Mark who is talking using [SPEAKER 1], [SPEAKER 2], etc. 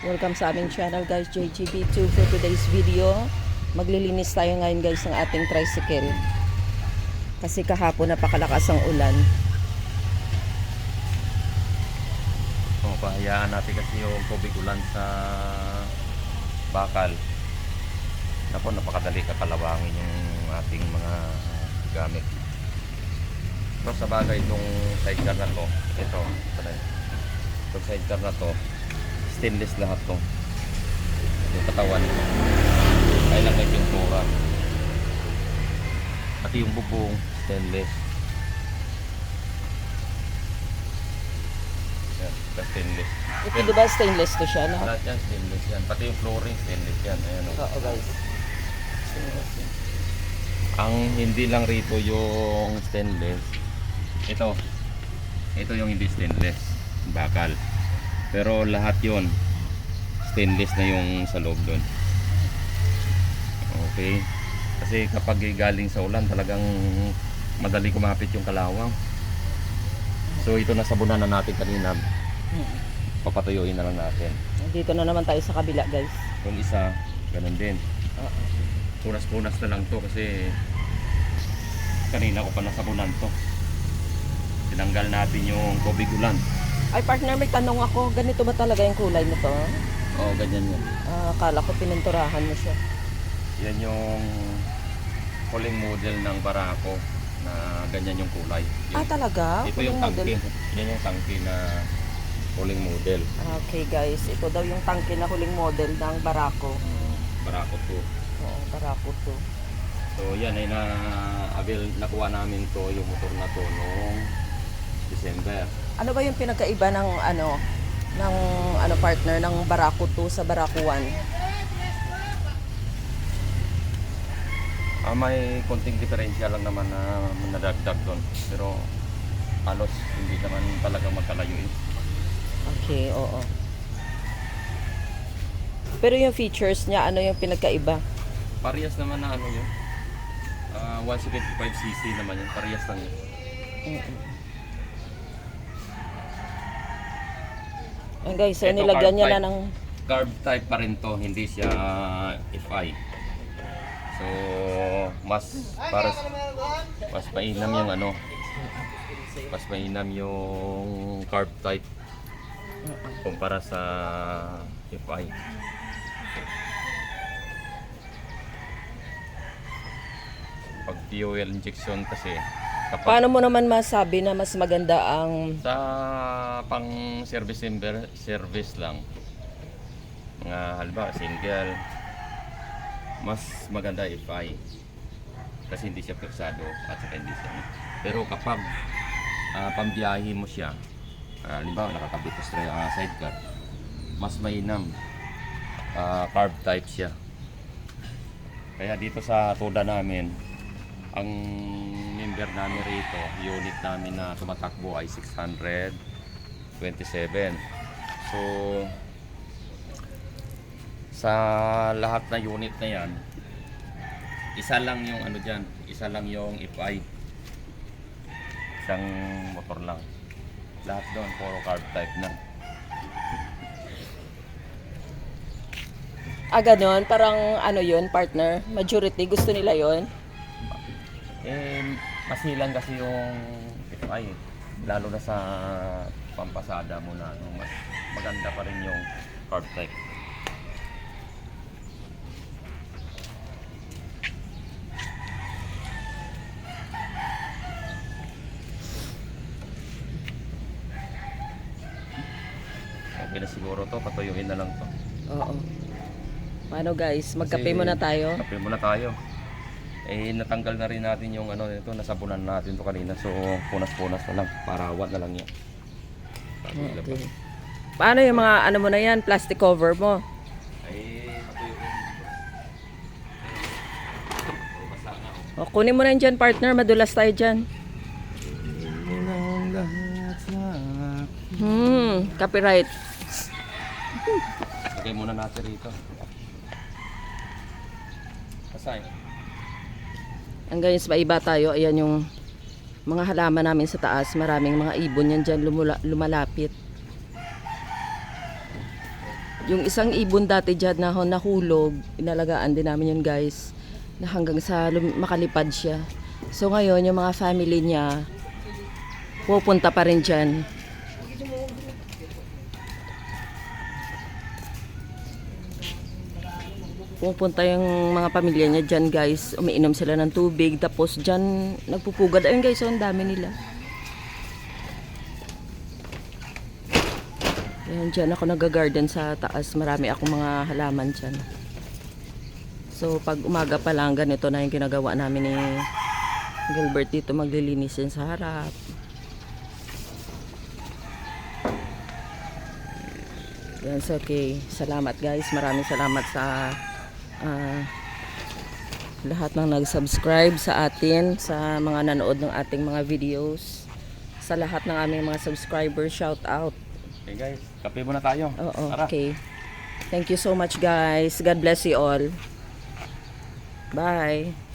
[SPEAKER 1] Welcome sa aming channel guys, JGB2 for today's video. Maglilinis tayo ngayon guys ng ating tricycle. Kasi kahapon napakalakas ang ulan.
[SPEAKER 2] So, pahayaan natin kasi yung tubig ulan sa bakal. Napo, napakadali kakalawangin yung ating mga gamit. Pero sa bagay itong sidecar na to, ito, ito itong sidecar na to, stainless lahat to. Yung katawan, ay lang may pintura. Pati yung bubong, stainless. Yan, stainless.
[SPEAKER 1] Ito di ba stainless to siya, no?
[SPEAKER 2] Lahat yan stainless yan. Pati yung flooring stainless yan. Ayan o.
[SPEAKER 1] Oo guys. Stainless yan.
[SPEAKER 2] Ang hindi lang rito yung stainless. Ito. Ito yung hindi stainless. Bakal. Pero lahat yon stainless na yung sa loob doon. Okay. Kasi kapag galing sa ulan talagang madali kumapit yung kalawang. So ito nasabunan na natin kanina. Papatuyuin na lang natin.
[SPEAKER 1] Dito na naman tayo sa kabila guys.
[SPEAKER 2] Yung isa, ganun din. Punas-punas na lang to kasi kanina ko pa nasabunan to tinanggal natin yung tubig ulan
[SPEAKER 1] Ay partner, may tanong ako. Ganito ba talaga yung kulay nito?
[SPEAKER 2] oo ganyan yan
[SPEAKER 1] Ah, akala ko pininturahan mo siya.
[SPEAKER 2] yan yung huling model ng barako na ganyan yung kulay
[SPEAKER 1] Ah,
[SPEAKER 2] yung,
[SPEAKER 1] talaga?
[SPEAKER 2] ito yung
[SPEAKER 1] Huling
[SPEAKER 2] tangke
[SPEAKER 1] model.
[SPEAKER 2] yan yung tangke na huling model
[SPEAKER 1] Okay guys, ito daw yung tangke na huling model ng Barako.
[SPEAKER 2] barako to
[SPEAKER 1] Oo, Barako to.
[SPEAKER 2] so yan ay na avail nakuha namin to yung motor na to noong December
[SPEAKER 1] Ano ba yung pinagkaiba ng ano ng ano partner ng Barako 2 sa Barako 1?
[SPEAKER 2] Ah, may konting diferensya lang naman na nadagdag doon. Pero halos hindi naman talaga magkalayo eh.
[SPEAKER 1] Okay, oo. Pero yung features niya, ano yung pinagkaiba?
[SPEAKER 2] Parehas naman na ano yun. Ah, 175cc naman yun. Parehas lang yun.
[SPEAKER 1] Mm-mm. Ayan guys, so
[SPEAKER 2] Ito,
[SPEAKER 1] nilagyan niya na ng
[SPEAKER 2] Carb type pa rin to, hindi siya FI. So, mas para mas mainam yung ano. Mas mainam yung carb type kumpara sa FI. Pag fuel injection kasi kapag
[SPEAKER 1] Paano mo naman masabi na mas maganda ang
[SPEAKER 2] sa pang service member, service lang. Mga halba, single. Mas maganda FI. Kasi hindi siya persado at saka hindi siya. Pero kapag uh, pambiyahe mo siya, uh, halimbawa nakakabit sa uh, sidecar, mas mainam. Ah, carb type siya. Kaya dito sa tuda namin, ang member namin rito, unit namin na tumatakbo ay 627. So, sa lahat na unit na yan, isa lang yung ano dyan, isa lang yung FI. Isang motor lang. Lahat doon, puro carb type na.
[SPEAKER 1] ah ganon, parang ano yun, partner, majority gusto nila yon.
[SPEAKER 2] Eh, masilang kasi yung FI. Lalo na sa pampasada mo na, ano, mas maganda pa rin yung carb type. Okay na siguro to, patuyuin na lang to.
[SPEAKER 1] Oo. Paano guys, magkape
[SPEAKER 2] Kasi-
[SPEAKER 1] muna tayo.
[SPEAKER 2] Kape muna tayo. Eh, natanggal na rin natin yung ano nito, nasabunan natin to kanina. So, punas-punas na lang. Parawat na lang yan.
[SPEAKER 1] Okay. Paano yung mga ano mo na yan, plastic cover mo?
[SPEAKER 2] Eh, patuyuin. Eh.
[SPEAKER 1] O, kunin mo na yun dyan, partner, madulas tayo dyan. Hmm, copyright.
[SPEAKER 2] Lagay muna natin rito. Basay.
[SPEAKER 1] Ang guys, maiba tayo. Ayan yung mga halaman namin sa taas. Maraming mga ibon yan dyan lumula, lumalapit. Yung isang ibon dati dyan na nahulog, inalagaan din namin yun guys. Na hanggang sa makalipad siya. So ngayon, yung mga family niya, pupunta pa rin dyan. Pupunta yung mga pamilya niya dyan guys. Umiinom sila ng tubig. Tapos dyan, nagpupugad. Ayun guys, so ang dami nila. Ayan, dyan ako nag-garden sa taas. Marami akong mga halaman dyan. So, pag umaga pa lang, ganito na yung ginagawa namin ni Gilbert dito. Maglilinis yan sa harap. So okay. Salamat guys. Maraming salamat sa ah, lahat ng nag-subscribe sa atin, sa mga nanood ng ating mga videos. Sa lahat ng aming mga subscribers, shout out.
[SPEAKER 2] Okay guys, kape muna tayo.
[SPEAKER 1] Oo,
[SPEAKER 2] Tara.
[SPEAKER 1] okay. Thank you so much guys. God bless you all. Bye.